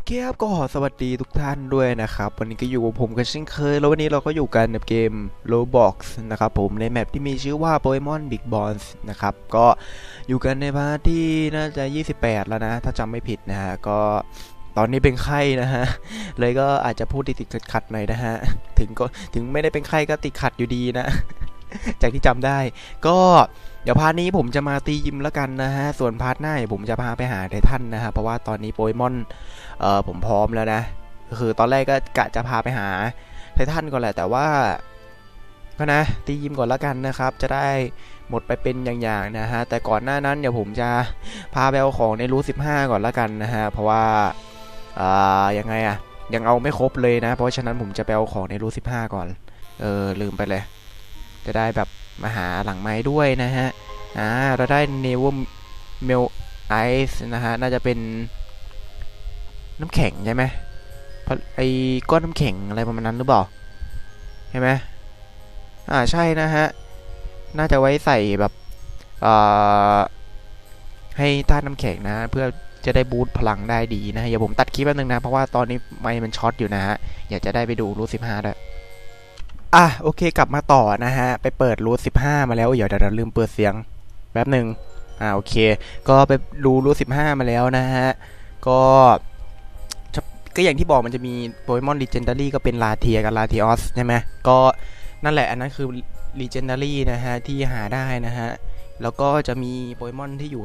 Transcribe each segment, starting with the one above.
อเคครับก็สวัสดีทุกท่านด้วยนะครับ วันนี้ก็อยู่กับผมกันเช่นเคย แล้ววันนี้เราก็อยู่กันในเกม Roblox นะครับผมในแมปที่มีชื่อว่า Pokemon Big Balls นะครับ ก็อยู่กันในพาร์ทที่น่าจะ 28 แล้วนะ ถ้าจำไม่ผิดนะฮะ ก็ตอนนี้เป็นไข้นะฮะ เลยก็อาจจะพูดติดๆขัดๆหน่อยนะฮะ ถึงก็ถึงไม่ได้เป็นไข้ก็ติดขัดอยู่ดีนะ จากที่จำได้ก็ ดี๋ยวพาร์ทนี้ผมจะมาตียิมแล้วกันนะฮะ ส่วนพาร์ทหน้าผมจะพาไปหาไททันนะฮะ เพราะว่าตอนนี้โปเกมอนเออผมพร้อมแล้วนะ คือตอนแรกก็กะจะพาไปหาไททันก่อนแหละ แต่ว่าก็นะตียิมก่อนแล้วกันนะครับ จะได้หมดไปเป็นอย่างๆนะฮะ แต่ก่อนหน้านั้นเดี๋ยวผมจะพาไปเอาของในรู15ก่อนแล้วกันนะฮะ เพราะว่าอ่ายังไงอะยังเอาไม่ครบเลยนะ เพราะฉะนั้นผมจะไปเอาของในรู15ก่อน เออลืมไปเลย จะได้แบบ มาหาหลังไม้ด้วยนะฮะ อ่า เราได้เนวเมลไอซ์นะฮะ น่าจะเป็นน้ำแข็งใช่ไหมไอ้ก้อนน้ำแข็งอะไรประมาณนั้นหรือเปล่าใช่ไหมอ่า ใช่นะฮะ น่าจะไว้ใส่แบบอ่าให้ต้านน้ำแข็งนะ เพื่อจะได้บูตพลังได้ดีนะอย่าผมตัดคลิปแป๊บนึงนะ เพราะว่าตอนนี้ไมค์มันช็อตอยู่นะฮะ อยากจะได้ไปดูรูทสิบห้าด้วย อะโอเคกลับมาต่อนะฮะ ไปเปิดรูทสิบห้ามาแล้วเดี๋ยวเดี๋ยวลืมเปิดเสียงแป๊บหนึ่งอ่าโอเค ก็ไปดูรูทสิบห้ามาแล้วนะฮะ ก็ก็อย่างที่บอกมันจะมีโปเกมอน l ีเจนดารี่ก็เป็นลาเทียกับลาเทียอสใช่ไหมก็นั่นแหละอันนั้นคือ l ีเจนดารี่นะฮะ ที่หาได้นะฮะ แล้วก็จะมีโปเกมอนที่อยู่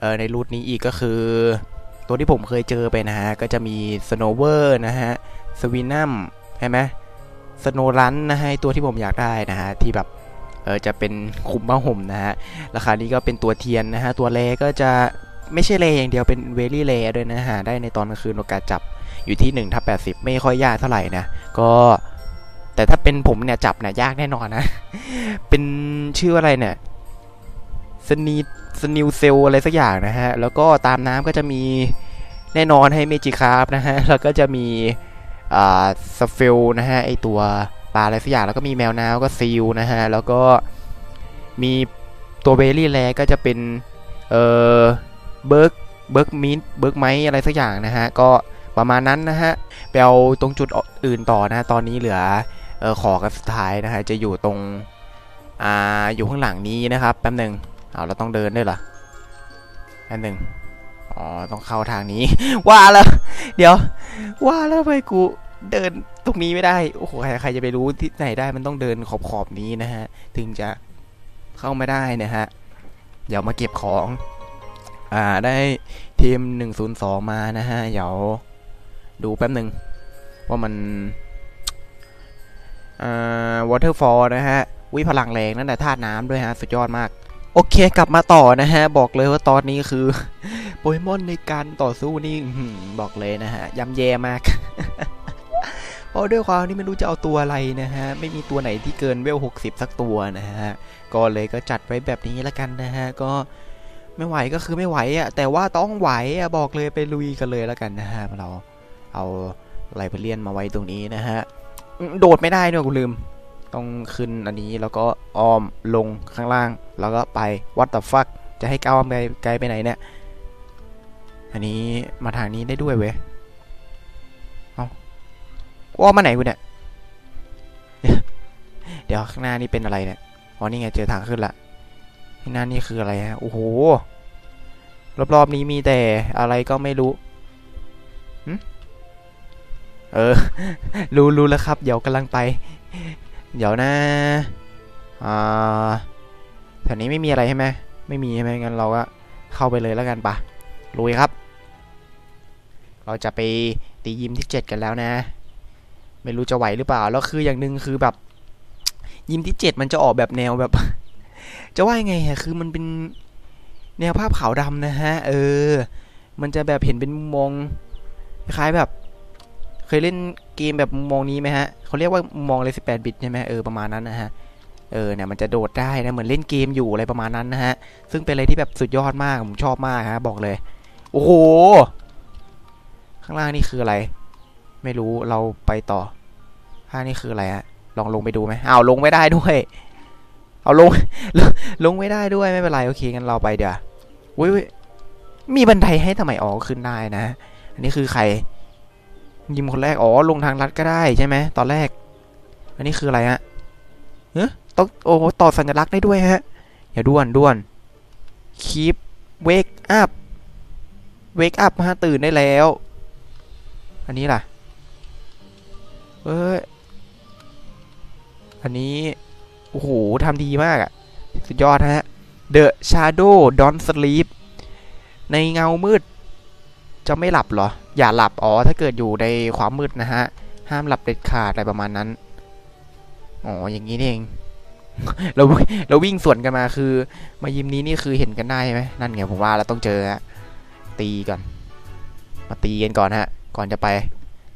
เอ่อในรูทนี้อีกก็คือ ตัวที่ผมเคยเจอไปนะฮะ ก็จะมีสโนเวอร์นะฮะสวินัมใช่ไหม สโนรันนะฮะตัวที่ผมอยากได้นะฮะที่แบบเออจะเป็นคุมผ้าห่มนะฮะราคานี้ก็เป็นตัวเทียนนะฮะตัวเลก็จะไม่ใช่เลอย่างเดียวเป็นเวลี่เลด้วยนะหาได้ในตอนกลางคืนโอกาสจับอยู่ที่1ทับ80 ไม่ค่อยยากเท่าไหร่นะก็แต่ถ้าเป็นผมเนี่ยจับเนี่ยยากแน่นอนนะ เป็นชื่ออะไรเนี่ยสนีสนิวเซลอะไรสักอย่างนะฮะ แล้วก็ตามน้ำก็จะมีแน่นอนให้เมจิคาร์ฟนะฮะ แล้วก็จะมี อ่าสเฟลนะฮะไอตัวปลาอะไรสักอย่างแล้วก็มีแมวน้ำก็ซีลนะฮะแล้วก็มีตัวเบลลี่แลก็จะเป็นเอ่อเบิร์กเบิร์กมินเบิร์กไมอะไรสักอย่างนะฮะก็ประมาณนั้นนะฮะไปเอาตรงจุดอื่นต่อนะตอนนี้เหลือเออขอกันสุดท้ายนะฮะจะอยู่ตรงอ่าอยู่ข้างหลังนี้นะครับแป๊บหนึ่งเอาเราต้องเดินด้วยเหรอแป๊บหนึ่ง อ๋อ ต้องเข้าทางนี้ ว่าแล้ว เดี๋ยว ว่าแล้วไมกูเดินตรงนี้ไม่ได้ โอ้โหใครใครจะไปรู้ที่ไหนได้ มันต้องเดินขอบขอบนี้นะฮะ ถึงจะเข้าไม่ได้นะฮะ เดี๋ยวมาเก็บของ อ่า ได้ทีม 102 มานะฮะ เดี๋ยวดูแป๊บหนึ่งว่ามัน อ่า waterfall นะฮะ วิพลังแรงนั่นแหละธาตุน้ำด้วยฮะ สุดยอดมาก โอเคกลับมาต่อนะฮะ บอกเลยว่าตอนนี้คือโปเกมอนในการต่อสู้นี่บอกเลยนะฮะยำแย่มากเพราะด้วยความที่ไม่รู้จะเอาตัวอะไรนะฮะ ไม่มีตัวไหนที่เกินเวล60สักตัวนะฮะ ก็เลยก็จัดไว้แบบนี้ล้วกันนะฮะ ก็ไม่ไหวก็คือไม่ไหวอะแต่ว่าต้องไหวอะบอกเลยไปลุยกันเลยแล้วกันนะฮะเราเอาไลเบเรียนมาไว้ตรงนี้นะฮะ โดดไม่ได้ด้วยกูลืม ต้องขึ้นอันนี้แล้วก็อ้อมลงข้างล่าง แล้วก็ไป what the fuck จะให้ก้าวไปไกลไปไหนเนี่ย อันนี้มาทางนี้ได้ด้วยเว้ยเอาอ้อมมาไหนกูเนี่ย เดี๋ยวข้างหน้านี่เป็นอะไรเนี่ยอ๋อนี่ไงเจอทางขึ้นละข้างหน้านี่คืออะไรฮะโอ้โหรอบๆนี้มีแต่อะไรก็ไม่รู้เออ รู้รู้แล้วครับ เดี๋ยวกำลังไป เดี๋ยวนะอ่าแถวนี้ไม่มีอะไรใช่ไหมไม่มีใช่ไหมงั้นเราก็เข้าไปเลยแล้วกันปะลุยครับ เราจะไปตียิมที่ 7 กันแล้วนะ ไม่รู้จะไหวหรือเปล่า แล้วคืออย่างหนึ่งคือแบบ ยิมที่ 7 มันจะออกแบบแนวแบบ จะว่ายังไงอะคือมันเป็นแนวภาพขาวดำนะฮะ เออ มันจะแบบเห็นเป็นมุมมองคล้ายแบบ เคยเล่น เกมแบบมองนี้ไหมฮะเขาเรียกว่ามองเลย18 บิตใช่ไหมเออประมาณนั้นนะฮะเออเนี่ยมันจะโดดได้นะเหมือนเล่นเกมอยู่อะไรประมาณนั้นนะฮะซึ่งเป็นอะไรที่แบบสุดยอดมากผมชอบมากฮะบอกเลย โอ้โหข้างล่างนี่คืออะไร ไม่รู้เราไปต่อข้างนี่คืออะไรฮะลองลงไปดูไหมอ้าวลงไม่ได้ด้วย เอาลงลงไม่ได้ด้วยไม่เป็นไรโอเคงั้นเราไปเดี๋ยวอุ้ยมีบันไดให้ทำไมออกขึ้นได้นะ อันนี้คือใคร ยิมคนแรก อ๋อ ลงทางลัดก็ได้ใช่ไหม ตอนแรก อันนี้คืออะไรฮะเฮ้ต้อง โอ้ต่อสัญลักษณ์ได้ด้วยฮะ อย่าด่วนด่วน keep wake up wake up ฮะตื่นได้แล้ว อันนี้ล่ะ เอ้ย อันนี้ โอ้โหทำดีมากอะสุดยอดฮะ The Shadow Don't Sleep ในเงามืด จะไม่หลับเหรอ อย่าหลับ อ๋อ ถ้าเกิดอยู่ในความมืดนะฮะ ห้ามหลับเด็ดขาดอะไรประมาณนั้น อ๋อ อย่างนี้เอง เราเราวิ่งสวนกันมาคือ มายิมนี้นี่คือเห็นกันได้ไหมนั่นไงผมว่าเราต้องเจอฮะ ตีก่อน มาตีกันก่อนฮะ ก่อนจะไป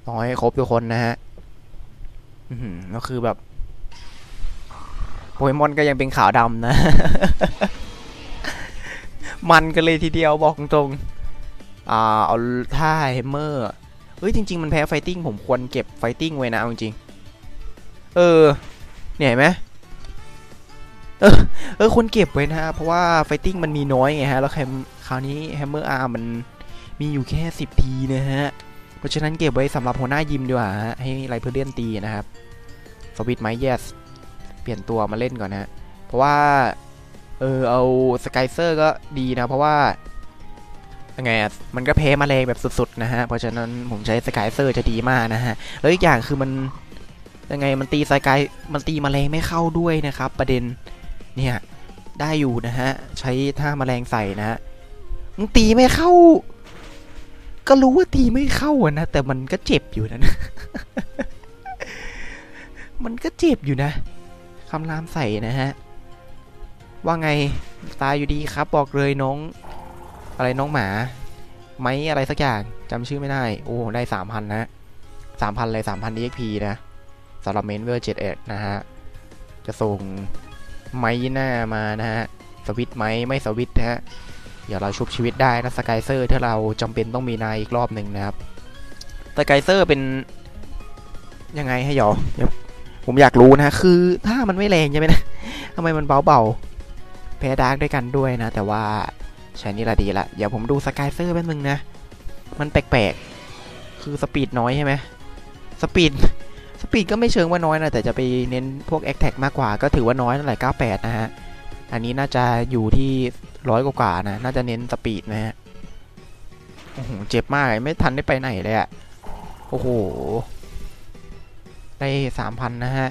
ต้องให้ครบทุกคนนะฮะอือหือก็คือแบบ โปเกมอนก็ยังเป็นขาวดำนะ มันกันเลยทีเดียวบอกตรงๆ อ่าเอาท่าเฮมเมอร์เฮ้ยจริง ๆ มันแพ้ไฟติ้งผมควรเก็บไฟติ้งไว้นะเอาจริงเออเนี่ยเห็นไหมเออเออควรเก็บไว้นะ เพราะว่าไฟติ้งมันมีน้อยไงฮะ แล้วแคมคราวนี้แฮมเมอร์อาร์มันมีอยู่แค่สิบทีนะฮะ เพราะฉะนั้นเก็บไว้สำหรับหัวหน้ายิมดีกว่าฮะ ให้ไรเพอร์เดียนตีนะครับ สวิตไม yes เปลี่ยนตัวมาเล่นก่อนนะเพราะว่า เออเอาสกายเซอร์ก็ดีนะ เพราะว่า ยังไงอะมันก็แพ้มาแรงแบบสุดๆนะฮะ เพราะฉะนั้นผมใช้สกายเซอร์จะดีมากนะฮะ แล้วอีกอย่างคือมันยังไงมันตีสกายมันตีมาแรงไม่เข้าด้วยนะครับ ประเด็นเนี่ยได้อยู่นะฮะ ใช้ท่ามาแรงใส่นะฮะมึงตีไม่เข้า ก็รู้ว่าตีไม่เข้าอะนะแต่มันก็เจ็บอยู่นะมันก็เจ็บอยู่นะคำรามใส่นะฮะ ว่าไงตายอยู่ดีครับ บอกเลยน้อง อะไรน้องหมา ไม้อะไรสักอย่างจำชื่อไม่ได้ โอ้ ได้สามพันนะสามพันเลยสามพัน EXP นะสำหรับเมนเวอร์เจ็ดเอ็ดนะฮะ จะส่งไม้หน้ามานะฮะ สวิตไหมไม่สวิตนะฮะ เดี๋ยวเราชุบชีวิตได้นะสกายเซอร์ถ้าเราจำเป็นต้องมีนายอีกรอบหนึ่งนะครับสกายเซอร์เป็นยังไงให้ยอยผมอยากรู้นะ คือถ้ามันไม่แรงใช่ไหมนะทำไมมันเบาๆแพ้ดาร์กด้วยกันด้วยนะ แต่ว่า ใช้นี่ละดีละเดี๋ยวผมดูสกายเซอร์แป๊บนึงนะ มันแปลกๆ คือสปีดน้อยใช่ไหมสปีดสปีดก็ไม่เชิงว่าน้อยนะ แต่จะไปเน้นพวกแอคแท็กมากกว่าก็ถือว่าน้อยนั่นแหละ98 นะฮะ อันนี้น่าจะอยู่ที่ร้อยกว่านะ น่าจะเน้นสปีดนะฮะ โอ้โห เจ็บมากไม่ทันได้ไปไหนเลยอะโอ้โห ได้สามพันนะฮะ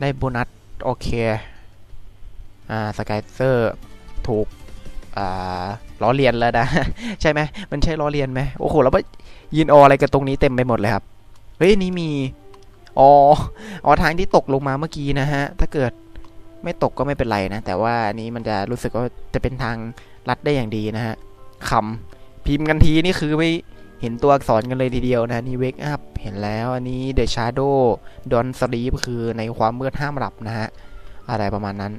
ได้โบนัส โอเค อ่า สกายเซอร์ ถูก ล้อเลียนแล้วนะ ใช่ไหมมันใช่ล้อเลียนไหมโอ้โหแล้วก็ยืนออะไรกันตรงนี้เต็มไปหมดเลยครับ เฮ้ยนี่มีอ๋ออ๋อทางที่ตกลงมาเมื่อกี้นะฮะ ถ้าเกิดไม่ตกก็ไม่เป็นไรนะ แต่ว่าอันนี้มันจะรู้สึกว่าจะเป็นทางลัดได้อย่างดีนะฮะคำพิมพ์กันทีนี่คือไม่เห็นตัวอักษรกันเลยทีเดียวนะนี่ wake up เห็นแล้วอันนี้ the shadow don't sleep คือในความมืดห้ามหลับนะฮะ อะไรประมาณนั้น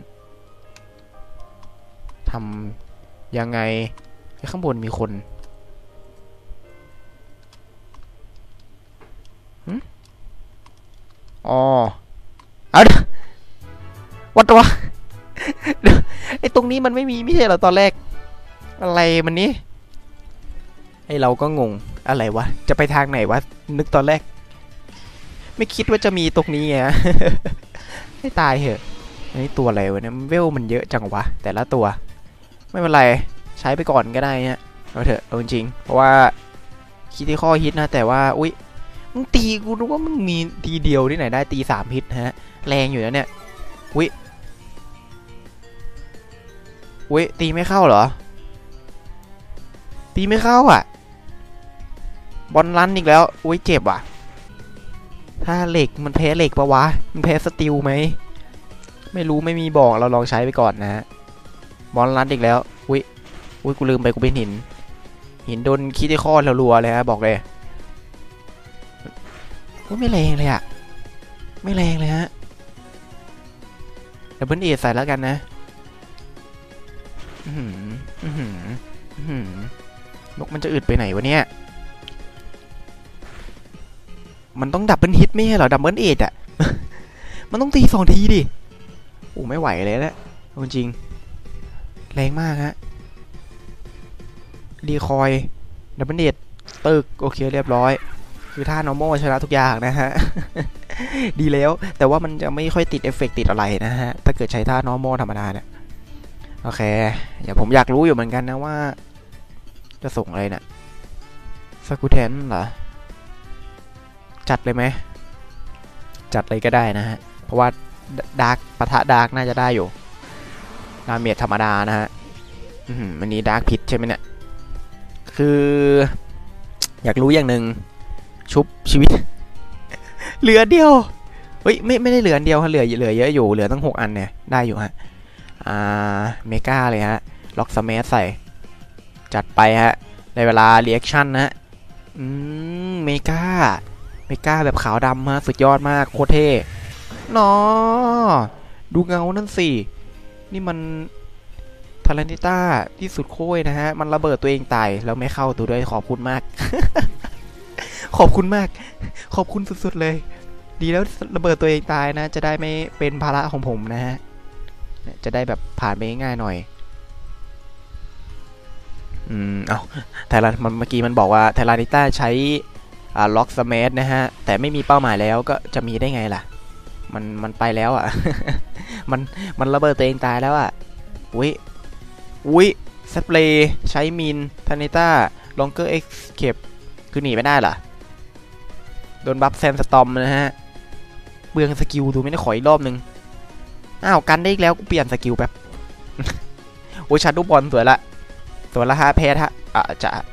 ทำ ยังไงข้างบนมีคนอ๋อเอาวัดตัวไอตรงนี้มันไม่มีไม่ใช่เหรอตอนแรก อะไรมันนี้ไอเราก็งงอะไรวะ จะไปทางไหนวะ นึกตอนแรก ไม่คิดว่าจะมีตรงนี้ไงให้ตายเหอะอันนี้ตัวอะไรวะเนี่ยเวลมันเยอะจังวะ แต่ละตัว ไม่เป็นไรใช้ไปก่อนก็ได้เนี่ยเอาเถอะเอาจริงเพราะว่าคิดที่ข้อฮิตนะ แต่ว่าอุ้ยมึงตีกูรู้ว่ามึงมีทีเดียวที่ไหนได้ตีสามฮิตฮะ แรงอยู่นะเนี่ยอุ้ยอุ้ยตีไม่เข้าเหรอ ตีไม่เข้าอะ บอลลันอีกแล้วอุ้ยเจ็บอะ ถ้าเหล็กมันแพ้เหล็กปะวะ มันแพ้สติลไหม ไม่รู้ไม่มีบอกเราลองใช้ไปก่อนนะฮะ บอลลันอีกแล้ว อุ้ย อุ้ย กูลืมไปกูเป็นหิน หินโดนคิดที่ข้อรัวๆเลยฮะบอกเลยอุ้ยไม่แรงเลยอะไม่แรงเลยฮะดับเบิลเอใส่แล้วกันนะอือหืออือหืออื้อหือนกมันจะอึดไปไหนวะเนี่ย มันต้องดับเบิลฮิตไม่ใช่เหรอ ดับเบิลเอทอะมันต้องตีสองทีดิ โอ้ไม่ไหวเลยแหละจริง แรงมากฮะรีคอยดับเบิลเอทตึก โอเคเรียบร้อย คือท่า normal ชนะทุกอย่างนะฮะ ดีแล้วแต่ว่ามันจะไม่ค่อยติดเอฟเฟกติดอะไรนะฮะ ถ้าเกิดใช้ท่า normal ธรรมดาเนี่ย โอเคอย่าผมอยากรู้อยู่เหมือนกันนะว่า จะส่งอะไรเนะี่ยสกูเทนเหรอ จัดเลยไหม จัดเลยก็ได้นะฮะ เพราะว่าดาร์กปะทะดาร์กน่าจะได้อยู่ ดาเมจธรรมดานะฮะอันนี้ดาร์กพิษใช่ไหมเนี่ย คือ อยากรู้อย่างหนึ่งชุบชีวิต เหลือเดียว เฮ้ยไม่ไม่ได้เหลือเดียวฮะเหลือเหลือเยอะอยู่เหลือตั้งหกอันเนี่ย ได้อยู่ฮะ อ่าเมกาเลยฮะ ล็อกสมัใส่ จัดไปฮะ ในเวลาเรีแอคชั่นนะอืมเมกาเมกาแบบขาวดำฮะสุดยอดมากโคตรเท่นอดูเงานั่นสิ นี่มันทารันติต้าที่สุดโค้ยนะฮะ มันระเบิดตัวเองตาย แล้วไม่เข้าตัวด้วยขอบคุณมาก ขอบคุณมาก ขอบคุณสุดๆเลย ดีแล้วระเบิดตัวเองตายนะ จะได้ไม่เป็นภาระของผมนะฮะ จะได้แบบผ่านไปง่ายๆหน่อย อืม เอาไทรันมันเมื่อกี้มันบอกว่าไทรานิต้าใช้อ่าล็อกสมันะฮะ แต่ไม่มีเป้าหมายแล้วก็จะมีได้ไงล่ะ มันมันไปแล้วอะ มันมันระเบิดตัวเองตายแล้วอะอุ้ยอุ้ยสเปรย์ใช้มินทานิต้าลองเกอร์เอ็กซ์เคปคือหนีไม่ได้ล่ะโดนบัฟแซมสตอมนะฮะเบืองสกิลดูไม่ได้ขออีกรอบนึงอ้าวกันได้อีกแล้วกูเปลี่ยนสกิลแบบโอ้ยชาร์ดูบอลสวยละสวยละฮะเพทฮะอะจะอะ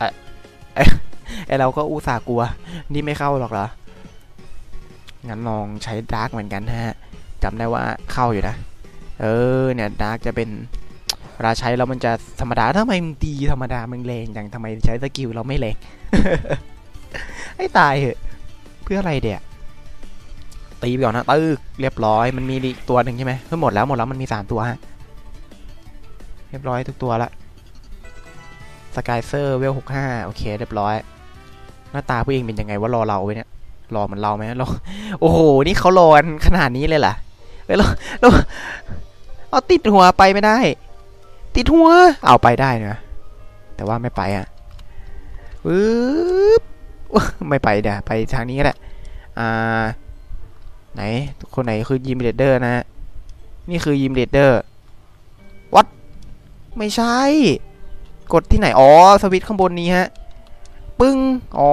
อะไอเราก็อุตส่าห์กลัว นี่ไม่เข้าหรอกเหรอ งั้นลองใช้ดาร์กเหมือนกันฮะจำได้ว่าเข้าอยู่นะ เออเนี่ยดาร์กจะเป็นเวลาใช้แล้วมันจะธรรมดาทำไมมึงตีธรรมดามึงแรงอย่างทำไมใช้สกิลเราไม่แรงให้ตายเหอะเพื่ออะไรเดี๋ยตีไปก่อนนะตึกเรียบร้อยมันมีอีกตัวหนึ่งใช่ไหมเพิ่งหมดแล้วหมดแล้วมันมีสามตัวฮะเรียบร้อยทุกตัวละสกายเซอร์เวลหกห้าโอเค เรียบร้อย หน้าตาผู้เองเป็นยังไงว่ารอเราไว้เนี่ย รอเหมือนเราไหมรอโอ้โห นี่เขารอนขนาดนี้เลยเหรอเฮ้ยเราเราเอาติดหัวไปไม่ได้ ติดหัว เอาไปได้นะแต่ว่าไม่ไปอะปึ๊บไม่ไปเดี๋ยวไปทางนี้ก็ได้อ่า ไหน คนไหนคือยิมเรดเดอร์นะนี่คือยิมเรดเดอร์วัดไม่ใช่ กดที่ไหน อ๋อ สวิตช์ข้างบนนี้ฮะ ปึ้ง อ๋อ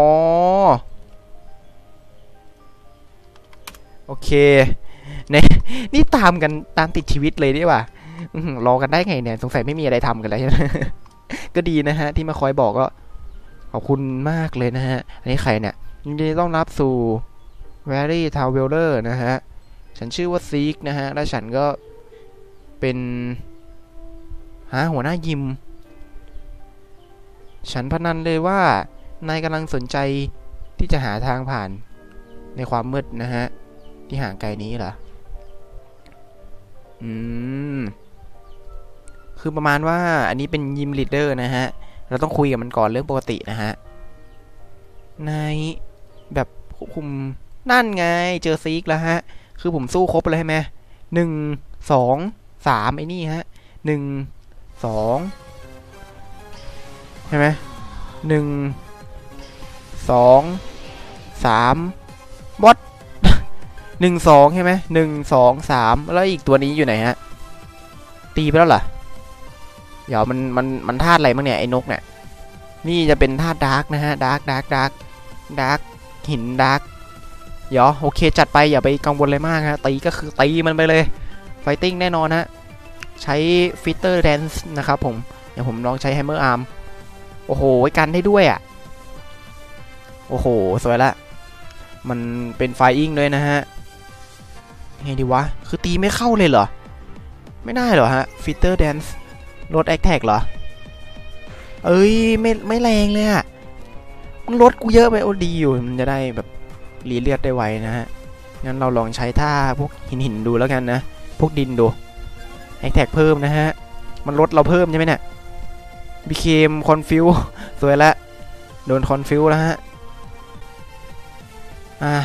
โอเคเนี่ยนี่ตามกันตามติดชีวิตเลยดีกว่ารอกันได้ไงเนี่ย สงสัยไม่มีอะไรทำกันแล้วใช่ไหมก็ดีนะฮะ ที่มาคอยบอกก็ ขอบคุณมากเลยนะฮะ อันนี้ใครเนี่ยยินดีต้อนรับสู่ v a r y t a w e l e r นะฮะ ฉันชื่อว่าซีกนะฮะ และฉันก็เป็นหาหัวหน้ายิม ฉันพนันเลยว่านายกำลังสนใจที่จะหาทางผ่านในความมืดนะฮะ ที่ห่างไกลนี้เหรอ อืม คือประมาณว่าอันนี้เป็นยิมลีดเดอร์นะฮะ เราต้องคุยกับมันก่อนเรื่องปกตินะฮะ ในแบบควบคุมนั่นไง เจอซีกแล้วฮะ คือผมสู้ครบเลยใช่ไหมหนึ่งสองสามไอ้นี่ฮะหนึ่งสองใช่ไหมหนึ่งสองสามบอส หนึ่งสองใช่ไหมหนึ่งสองสามแล้วอีกตัวนี้อยู่ไหนฮะ ตีไปแล้วเหรอเดี๋ยวมันมันมันธาตุอะไรบ้างเนี่ยไอ้นกเนี่ยนี่จะเป็นธาตุดาร์กนะฮะดาร์กดาร์กดาร์กดาร์กหินดาร์กเดี๋ยวโอเคจัดไปอย่าไปกังวลเลยมากฮะตีก็คือตีมันไปเลยไฟติ้งแน่นอนฮะใช้ฟิตเตอร์แดนซ์นะครับผมเดี๋ยวผมลองใช้แฮมเมอร์อาร์มโอ้โหกันได้ด้วยอะโอ้โหสวยละมันเป็นไฟอิงด้วยนะฮะ ไงดีวะ คือตีไม่เข้าเลยเหรอ ไม่ได้เหรอฮะฟิตเตอร์แดนซ์ลดแอคแท็กเหรอ เอ้ยไม่ไม่แรงเลยอะมันลดกูเยอะไปโอ้ดีอยู่ มันจะได้แบบรีเลือดได้ไวนะฮะ งั้นเราลองใช้ท่าพวกหินหินดูแล้วกันนะ พวกดินดูแอคแท็กเพิ่มนะฮะ มันลดเราเพิ่มใช่ไหมเนี่ยบีเคมคอนฟิวสวยละโดนคอนฟิวแล้วฮะ อ่า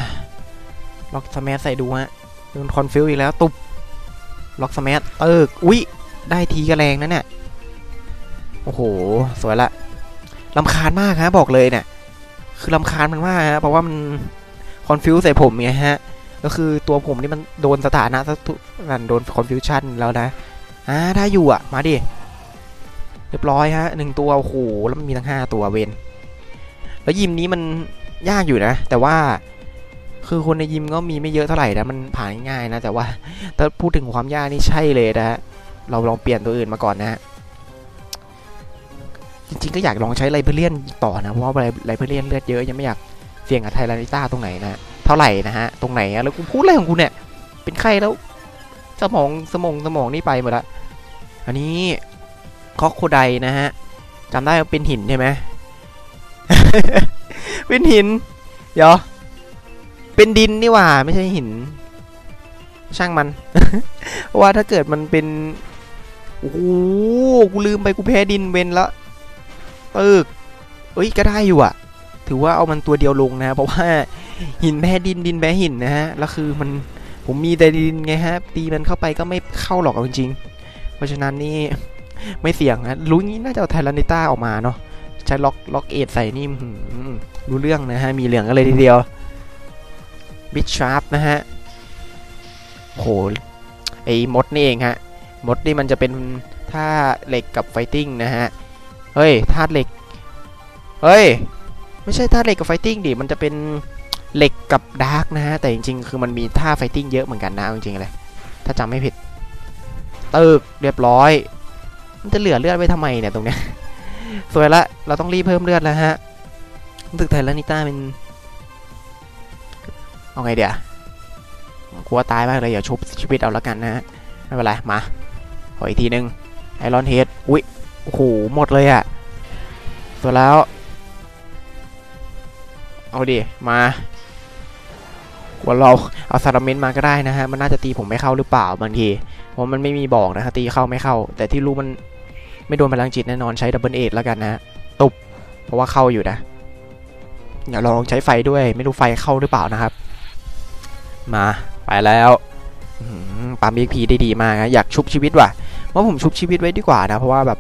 ล็อกสมัใส่ดูฮะ โดนคอนฟิวอีกแล้วตุบล็อกสมัเอออุ้ยได้ทีกระแรงนะเนี่ยโอ้โห สวยละลำคาญมากฮะบอกเลยเนี่ยคือลำคาญมันมากฮะเพราะว่ามันคอนฟิวใส่ผมไงฮะก็คือตัวผมนี่มันโดนสถานะสักทุกันโดนคอนฟิวชั่นแล้วนะอ่าได้อยู่อะ มาดิเรียบร้อยฮะหนึ่งตัวโอ้โหแล้วมันมีทั้งห้าตัวเวนแล้วยิมนี้มันยากอยู่นะ แต่ว่า คือคนในยิมก็มีไม่เยอะเท่าไหร่นะมันผ่านง่ายนะ แต่ว่าถ้าพูดถึงความยากนี่ใช่เลยนะฮะเราลองเปลี่ยนตัวอื่นมาก่อนนะฮะจริงๆก็อยากลองใช้ไลเบเรียนต่อนะเพราะว่าไลเบเรียนเลือดเยอะยังไม่อยากเสี่ยงกับไทรานิต้าตรงไหนนะเท่าไหร่นะฮะตรงไหนอะแล้วกูพูดอะไรของกูเนี่ย เป็นไข้แล้ว สมองสมองสมองนี่ไปหมดละอันนี้คอกโคไดนะฮะจำได้ว่าเป็นหินใช่ไหมเป็นหิน เดี๋ยว เป็นดินนี่หว่า ไม่ใช่หิน ช่างมัน เพราะว่าถ้าเกิดมันเป็นโอ้โหกูลืมไปกูแพ้ดินเวนล้วตึกเอ้ยก็ได้อยู่อะถือว่าเอามันตัวเดียวลงนะ เพราะว่าหินแพ้ดินดินแพ้หินนะฮะแล้วคือมันผมมีแต่ดินไงฮะ ตีมันเข้าไปก็ไม่เข้าหรอกเอาจริงๆเพราะฉะนั้นนี่ไม่เสี่ยงนะรู้งี้น่าจะเอาไทรานิต้าออกมาเนาะใช้ล็อกล็อกเอทใส่นี่มรู้เรื่องนะฮะมีเหลืองกันเลยทีเดียว บิชชาร์ปนะฮะโหไอ้มดนี่เองฮะมดนี่มันจะเป็นท่าเหล็กกับไฟติ้งนะฮะ เฮ้ยท่าเหล็ก เฮ้ย ไม่ใช่ท่าเหล็กกับไฟติ้งดิ มันจะเป็นเหล็กกับดาร์กนะฮะ แต่จริงๆ คือมันมีท่าไฟติ้งเยอะเหมือนกันนะจริงๆเลยถ้าจำไม่ผิด ตึกเรียบร้อย มันจะเหลือเลือดไว้ทำไมเนี่ยตรงเนี้ย สวยละ เราต้องรีบเพิ่มเลือดแล้วฮะตึกไทยแล้วนิต้าเป็น เอาไงเดี๋ยวกลัวตายมากเลยอย่าชุบชีวิตเอาละกันนะฮะไม่เป็นไรมาขออีกทีนึงไอรอนเฮดอุ้ยโอ้โหหมดเลยอะ่ะสวยแล้ว เอาดิมาว่าเราเอาซาร์เมนมาก็ได้นะฮะมันน่าจะตีผมไม่เข้าหรือเปล่าบางทีเพราะมันไม่มีบอกนะฮะตีเข้าไม่เข้า แต่ที่รู้มันไม่โดนพลังจิตแน่นอนใช้ดับเบิลเอทแล้วกันนะตุบเพราะว่าเข้าอยู่นะอย่าลองใช้ไฟด้วย ไม่รู้ไฟเข้าหรือเปล่านะครับ มาไปแล้วปาล์มเอ็กพีได้ดีมากนะอยากชุบชีวิตว่ะว่าผมชุบชีวิตไว้ดีกว่านะ เพราะว่าแบบ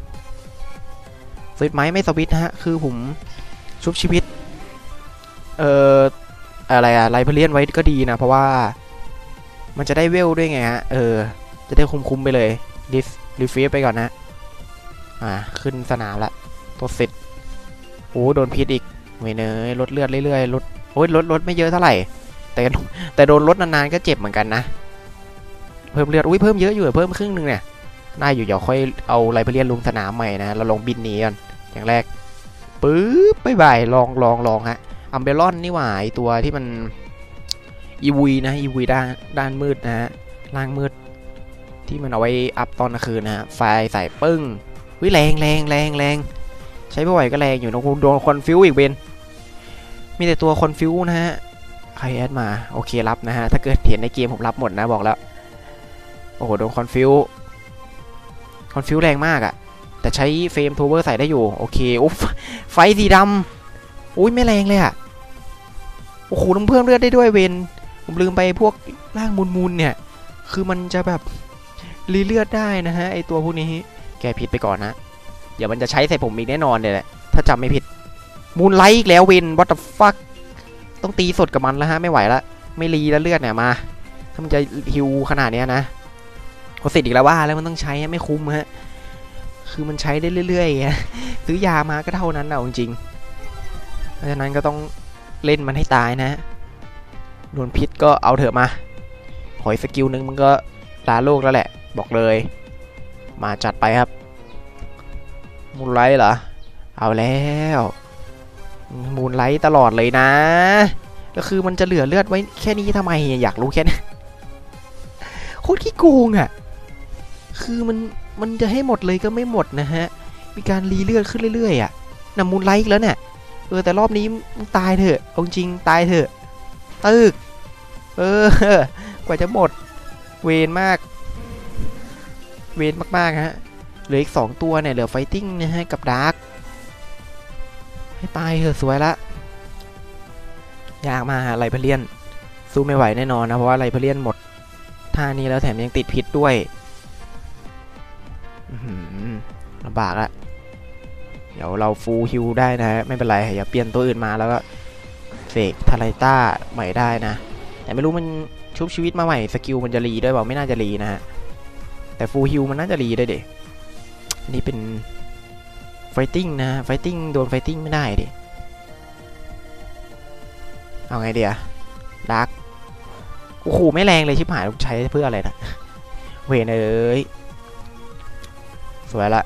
สวิตไหมไม่สวิตฮะ คือผมชุบชีวิต เอ่ออะไรอะไลเพเลียนไว้ก็ดีนะ เพราะว่ามันจะได้เวลด้วยไงฮะ เออ จะได้คุ้มๆไปเลยดิฟรีฟีไปก่อนนะ อ่า ขึ้นสนามละตัวเสร็จโอ้โดนพิษอีกเวยเนยลดเลือดเรื่อยๆลดโอ้ยลดลดไม่เยอะเท่าไหร่ แต่แต่โดนลดนานๆก็เจ็บเหมือนกันนะ เพิ่มเลือด อุ้ยเพิ่มเยอะอยู่เพิ่มครึ่งหนึ่งเนี่ยได้อยู่เดี๋ยวค่อยเอาไลเพเลียนลงสนามใหม่นะ เราลองบินหนีก่อนอย่างแรกปึ๊บไปบายลองลองลองฮะอัมเบลอนนี่หว่าไอตัวที่มันอีวีนะอีวีด้านด้านมืดนะฮะล่างมืด ที่มันเอาไว้อัพตอนกลางคืนนะฮะไฟใส่ปึ้งวิแรงแรงแรงแรงใช้ไม่ไหวก็แรงอยู่นะคุณโดนคอนฟิวอีกเบนมีแต่ตัวคอนฟิวนะฮะ ใครแอดมา โอเครับนะฮะ ถ้าเกิดเห็นในเกมผมรับหมดนะบอกแล้ว โอ้โห โดนคอนฟิวคอนฟิวแรงมากอะแต่ใช้เฟรมโทเวอร์ใส่ได้อยู่ โอเคอุ๊บไฟสีดำอุ้ยไม่แรงเลยอะโอ้โหต้องเพิ่มเลือดได้ด้วยเวนผมลืมไปพวกร่างมูลๆเนี่ย คือมันจะแบบรีเลือดได้นะฮะไอตัวพวกนี้ แกผิดไปก่อนนะเดี๋ยวมันจะใช้ใส่ผมอีกแน่นอนเลยแหละถ้าจำไม่ผิดมูลไลท์อีกแล้วเวนวัตถุฟัก ต้องตีสดกับมันแล้วฮะไม่ไหวละไม่รีแล้วเลือดเนี่ยมา ถ้ามันจะฮิวขนาดเนี้ยนะโคสิทธิ์อีกแล้วว่าแล้วมันต้องใช้ไม่คุ้มฮะคือมันใช้ได้เรื่อยๆซื้อยามาก็เท่านั้นเอาจริงเพราะฉะนั้นก็ต้องเล่นมันให้ตายนะโดนพิษก็เอาเถอะมาหอยสกิลนึงมันก็ลาโลกแล้วแหละ บอกเลย มาจัดไปครับมูลไลท์เหรอ เอาแล้ว มูลไลท์ตลอดเลยนะก็คือมันจะเหลือเลือดไว้แค่นี้ทำไมอยากรู้แค่นี้โคตรขี้โกงอะ คือมันมันจะให้หมดเลยก็ไม่หมดนะฮะ มีการรีเลือดขึ้นเรื่อยๆอะนำมูลไลท์แล้วเนี่ยเออแต่รอบนี้ตายเถอะเอาจริงตายเถอะตึกเออกว่าจะหมด เวนมาก เวนมากๆฮะเหลืออีก 2 ตัวเนี่ยเหลือไฟติ้งนะฮะกับดาร์ก ให้ตายเถอะสวยละยากมาไลเพเลียนสู้ไม่ไหวแน่นอนนะ เพราะว่าไลเพเลียนหมดท่านี้แล้วแถมยังติดพิษด้วยลำบากละเดี๋ยวเราฟูลฮิลได้นะฮะไม่เป็นไรอย่าเปลี่ยนตัวอื่นมาแล้วก็เสกทาไรต้าใหม่ได้นะ แต่ไม่รู้มันชุบชีวิตมาใหม่สกิลมันจะรีด้วยเปล่าไม่น่าจะรีนะฮะแต่ฟูลฮิลมันน่าจะรีได้เด็นนี้เป็น ไฟติ้งนะไฟติ้งโดนไฟติ้งไม่ได้ดิ เอาไงเดียดาร์กโอ้โหไม่แรงเลยชิบหายใช้เพื่ออะไรนะเวนเอ้ยสวยละ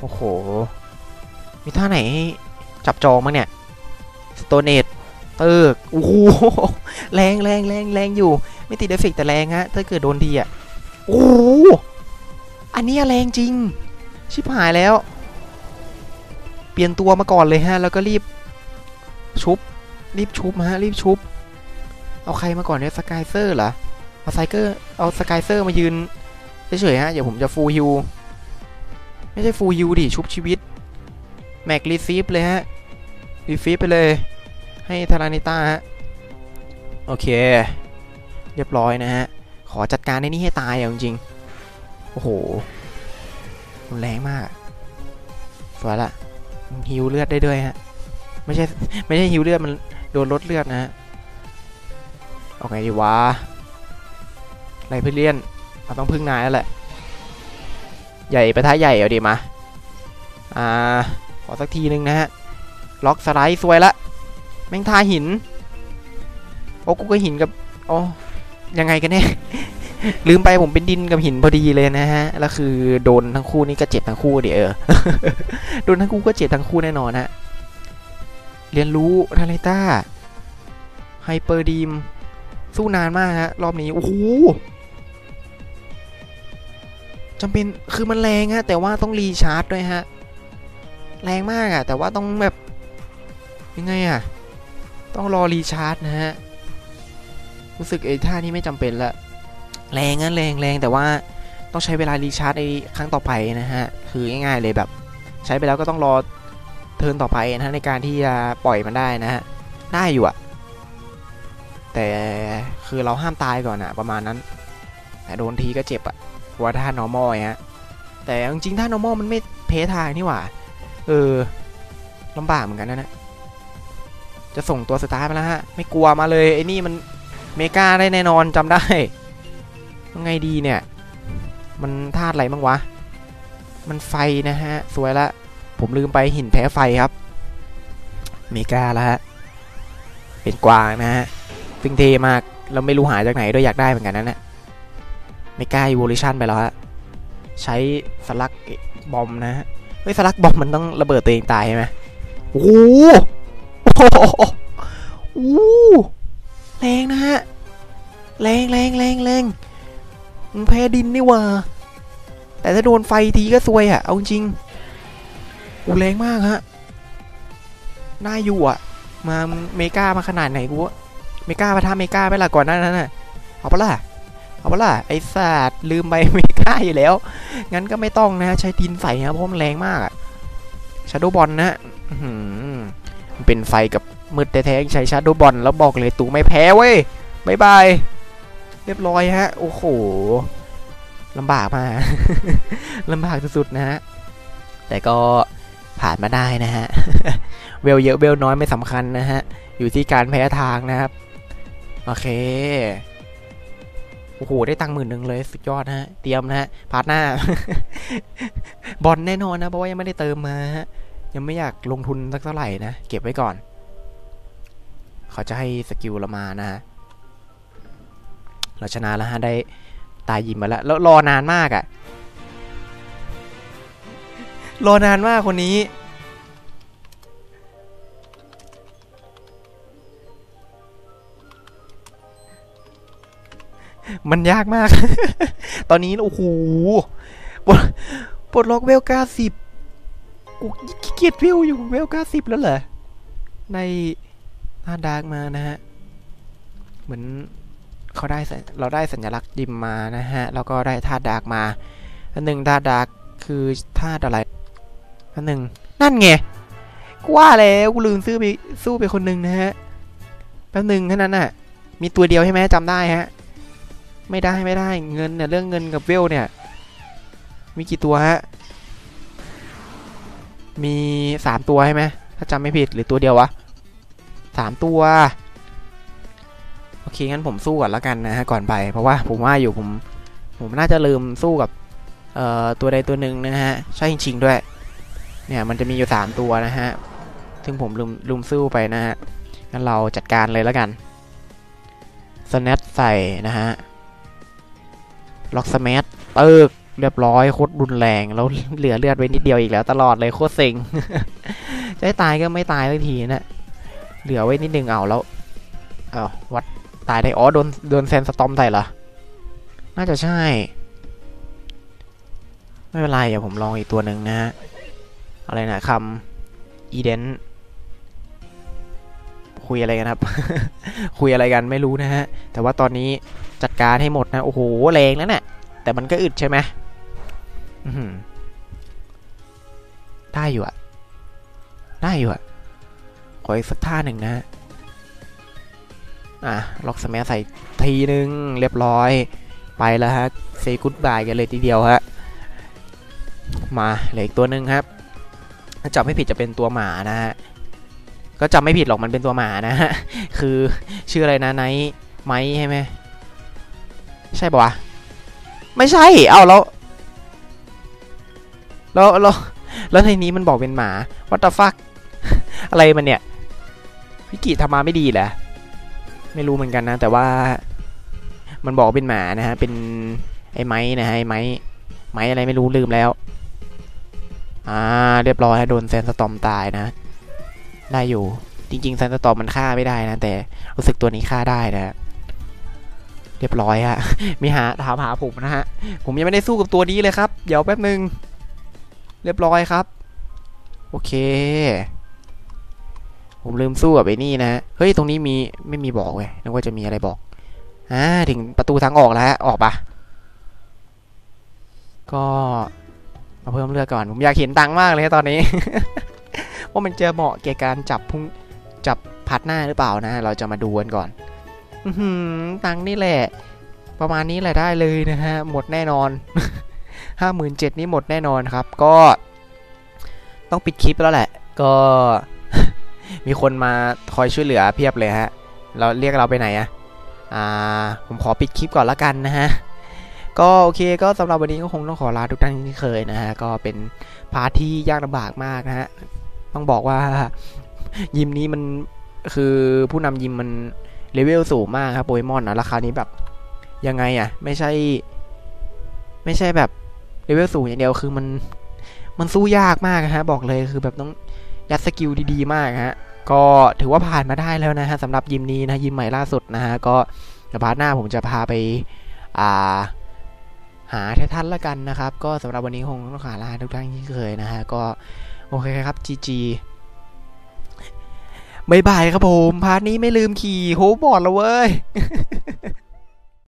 โอ้โห มีท่าไหนจับจองมั้งเนี่ย สโตเนตเติร์กโอ้โหแรงแรงแรงแรงอยู่ ไม่ติดเอฟเฟกแต่แรงฮะ ถ้าเกิดโดนทีอะ โอ้ อันนี้แรงจริง ชิบหายแล้ว เปลี่ยนตัวมาก่อนเลยฮะ แล้วก็รีบชุบ รีบชุบฮะ รีบชุบ เอาใครมาก่อนเนี่ยสกายเซอร์เหรอ เอาไซเกอร์ เอาสกายเซอร์มายืนเฉยๆฮะ เดี๋ยวผมจะฟูลฮิว ไม่ใช่ฟูลฮิวดิ ชุบชีวิต แม็กรีซีฟเลยฮะ รีซีฟไปเลย ให้ทารานิต้าฮะ โอเค เรียบร้อยนะฮะ ขอจัดการในนี้ให้ตายอะจริง โอ้โหรุนแรงมากสวยละฮิวเลือดได้ด้วยฮะ ไม่ใช่ไม่ใช่ฮิวเลือดมันโดนลดเลือดนะฮะเอาไงดีวะไรเพื่อเลียนเราต้องพึ่งนายแล้วแหละ ใหญ่ไปท้าใหญ่เอาดีมา อ่า ขอสักทีนึงนะฮะ ล็อกสไลด์สวยละ แม่งทาหิน โอ้กูก็หินกับ โอ้ยังไงกันแน่ ลืมไปผมเป็นดินกับหินพอดีเลยนะฮะ แล้วคือโดนทั้งคู่นี่ก็เจ็บทั้งคู่เดี๋ยวโดนทั้งคู่ก็เจ็บทั้งคู่แน่นอนฮะ เรียนรู้ทาเลต้าไฮเปอร์ดีม สู้นานมากฮะ รอบนี้ โอ้โหจำเป็นคือมันแรงฮะ แต่ว่าต้องรีชาร์จด้วยฮะ แรงมากอะแต่ว่าต้องแบบ ยังไงอะต้องรอรีชาร์จนะฮะ รู้สึกไอ้ท่านี้ไม่จำเป็นละ แรงงั้นแรงแรงแต่ว่าต้องใช้เวลารีชาร์จในครั้งต่อไปนะฮะ คือง่ายๆเลยแบบ ใช้ไปแล้วก็ต้องรอเทิร์นต่อไปนะฮะในการที่จะปล่อยมันได้นะฮะ ได้อยู่อะแต่คือเราห้ามตายก่อนอะประมาณนั้นแต่โดนทีก็เจ็บอะว่าท่า normal ไงฮะ แต่จริงๆท่า normal มันไม่เพทางนี่หว่า เออลำบากเหมือนกันนะนะจะส่งตัวสตาร์ทมาแล้วฮะ ไม่กลัวมาเลยไอ้นี่มันเมกาได้แน่นอนจำได้ ยังไงดีเนี่ย มันธาตุอะไรบ้างวะ มันไฟนะฮะ สวยละ ผมลืมไปหินแพ้ไฟครับ เมกาแล้วฮะ เป็นกวางนะฮะซึ่งเทมากเราไม่รู้หาจากไหนด้วยอยากได้เหมือนกันนั่นแหละเมกาอีโวลูชันไปแล้วฮะ ใช้สลักบอมนะฮะ เฮ้ยสลักบอมมันต้องระเบิดตัวเองตายใช่ไหมโอ้โหโอ้โหโอ้โหแรงนะฮะ แรงแรงแรง ดินนี่ว่า แต่ถ้าโดนไฟทีก็ซวยอะเอาจริงอูแรงมากฮะ น่าอยู่อะมาเมกามาขนาดไหนกูเมกามาทำเมกาไปละก่อนหน้านั้นน่ะ เอาปะล่ะ เอาปะล่ะ ไอ้สัตว์ลืมไปเมกาอยู่แล้ว งั้นก็ไม่ต้องนะ ใช้ดินใส่นะเพราะมันแรงมากอะชาโดบอลนะมันเป็นไฟกับมืดแท้ๆใช้ชาโดบอลแล้วบอกเลยตูไม่แพ้เว้ยบายบาย เรียบร้อยฮะ โอ้โห ลำบากมา ลำบากสุดๆนะฮะ แต่ก็ผ่านมาได้นะฮะ เวลเยอะเวลน้อยไม่สำคัญนะฮะ อยู่ที่การแพ้ทางนะครับ โอเค โอ้โห ได้ตังค์หมื่นหนึ่งเลยสุดยอดนะฮะ เตรียมนะฮะ พาร์ทหน้า บอลแน่นอนนะ เพราะว่ายังไม่ได้เติมมาฮะ ยังไม่อยากลงทุนสักเท่าไหร่นะ เก็บไว้ก่อน เขาจะให้สกิลเรามานะฮะเราชนะแล้วฮะได้ ตายยิมมาแล้ว แล้วรอนานมากอะ่ะ รอนานมากคนนี้ มันยากมาก ตอนนี้ โอ้โหปลดปลดล็อกเวลเก้าสิบกูขี้เกียจเวลอยู่เวลเก้าสิบแล้วเหรอ ในหน้าดาร์กมานะฮะ เหมือน เขาได้เราได้สัญลักษณ์ดิมมานะฮะ แล้วก็ได้ธาตุดาร์กมาอันหนึ่งธาตุดาร์กคือธาตุอะไรอันหนึ่งนั่นไงกูว่าแล้วกูลืมซื้อไปสู้ไปคนหนึ่งนะฮะแป๊บหนึ่งแค่นั้นน่ะ มีตัวเดียวใช่ไหมจำได้ฮะ ไม่ได้ไม่ได้เงินเนี่ยเรื่องเงินกับเวลเนี่ย มีกี่ตัวฮะ มีสามตัวใช่ไหมถ้าจำไม่ผิดหรือตัวเดียววะสามตัว อเคงั้นผมสู้ก่อนแล้วกันนะฮะก่อนไป เพราะว่าผมว่าอยู่ผมผมน่าจะลืมสู้กับเอ่อตัวใดตัวหนึ่งนะฮะใช่จริงๆด้วย เนี่ยมันจะมีอยู่สามตัวนะฮะซึ่งผมลืมลืมสู้ไปนะฮะงั้นเราจัดการเลยแล้วกันสแนตใส่นะฮะล็อกสมัตเติกเรียบร้อยโคตรรุนแรงแล้วเหลือเลือดไว้นิดเดียวอีกแล้วตลอดเลยโคตรเซ็งจะตายก็ไม่ตายสักทีนะเหลือไว้นิดนึงเอาแล้วเอาวัด ตายได้ อ๋อ โดน โดนแซนสตอมใส่เหรอ น่าจะใช่ ไม่เป็นไร เดี๋ยวผมลองอีกตัวหนึ่งนะฮะ อะไรนะคำอีเดนคุยอะไรกันครับ คุยอะไรกันไม่รู้นะฮะ แต่ว่าตอนนี้จัดการให้หมดนะ โอ้โห แรงแล้วเนะี่ยแต่มันก็อึดใช่ไหมอื้อหือได้อยู่อะได้อยู่อะขออีกสักท่าหนึ่งนะ อะล็อกสมัยใส่ทีนึงเรียบร้อยไปแล้วฮะเซกุดบายกันเลยทีเดียวฮะมาเหลืออีกตัวหนึ่งครับถ้าจำไม่ผิดจะเป็นตัวหมานะฮะก็จำไม่ผิดหรอกมันเป็นตัวหมานะฮะคือชื่ออะไรนะไนท์ไมใช่ไหมใช่ปะวะไม่ใช่เอาแล้วแล้วแล้วแล้วในนี้มันบอกเป็นหมา what the fuck อะไรมันเนี่ยพิกิทำมาไม่ดีแหละ ไม่รู้เหมือนกันนะ แต่ว่ามันบอกเป็นหมานะฮะ เป็นไอ้ไม้นะฮะไอ้ไม้ไม้อะไรไม่รู้ลืมแล้ว อ่า เรียบร้อยโดนแซนสตอมตายนะ ได้อยู่ จริงๆแซนสตอมมันฆ่าไม่ได้นะ แต่รู้สึกตัวนี้ฆ่าได้นะเรียบร้อยฮะ มีหาถามหาผมนะฮะ ผมยังไม่ได้สู้กับตัวนี้เลยครับ เดี๋ยวแป๊บนึง เรียบร้อยครับ โอเค ผมลืมสู้กับไอ้นี่นะเฮ้ยตรงนี้มีไม่มีบอกเว้ยนึกว่าจะมีอะไรบอกอ่าถึงประตูทางออกแล้วออกปะก็มาเพิ่มเลือดก่อน ผมอยากเห็นตังค์มากเลยตอนนี้ ว่ามันจะเหมาะแก่การจับพุ่งจับพัดหน้าหรือเปล่านะ เราจะมาดูกันก่อนอือหือตังค์นี่แหละ ประมาณนี้แหละได้เลยนะฮะ หมดแน่นอนห้าหมื่นเจ็ดนี้หมดแน่นอนครับ ก็ ต้องปิดคลิปแล้วแหละ ก็ มีคนมาคอยช่วยเหลือเพียบเลยฮะ เราเรียกเราไปไหนอะอ่า ผมขอปิดคลิปก่อนละกันนะฮะ ก็โอเคก็สำหรับวันนี้ก็คงต้องขอลาทุกท่านที่เคยนะฮะ ก็เป็นพาร์ทที่ยากลำบากมากนะฮะ ต้องบอกว่ายิมนี้มันคือผู้นำยิมมันเลเวลสูงมากครับโปเกมอนนะราคานี้แบบยังไงอะไม่ใช่ ไม่ใช่แบบเลเวลสูงอย่างเดียวคือมันมันสู้ยากมากนะฮะ บอกเลยคือแบบต้อง ยัดสกิลดีๆ มากฮะ ก็ถือว่าผ่านมาได้แล้วนะฮะสำหรับยิมนี้นะยิมใหม่ล่าสุดนะฮะ ก็เดี๋ยวพาร์ทหน้าผมจะพาไปอ่าหาแท่านละกันนะครับ ก็สำหรับวันนี้คงต้องขาลาทุกท่านที่เคยนะฮะ ก็โอเคครับ GG บายบายครับผม พาร์ทนี้ไม่ลืมขี่โฮบอร์ดแล้วเว้ย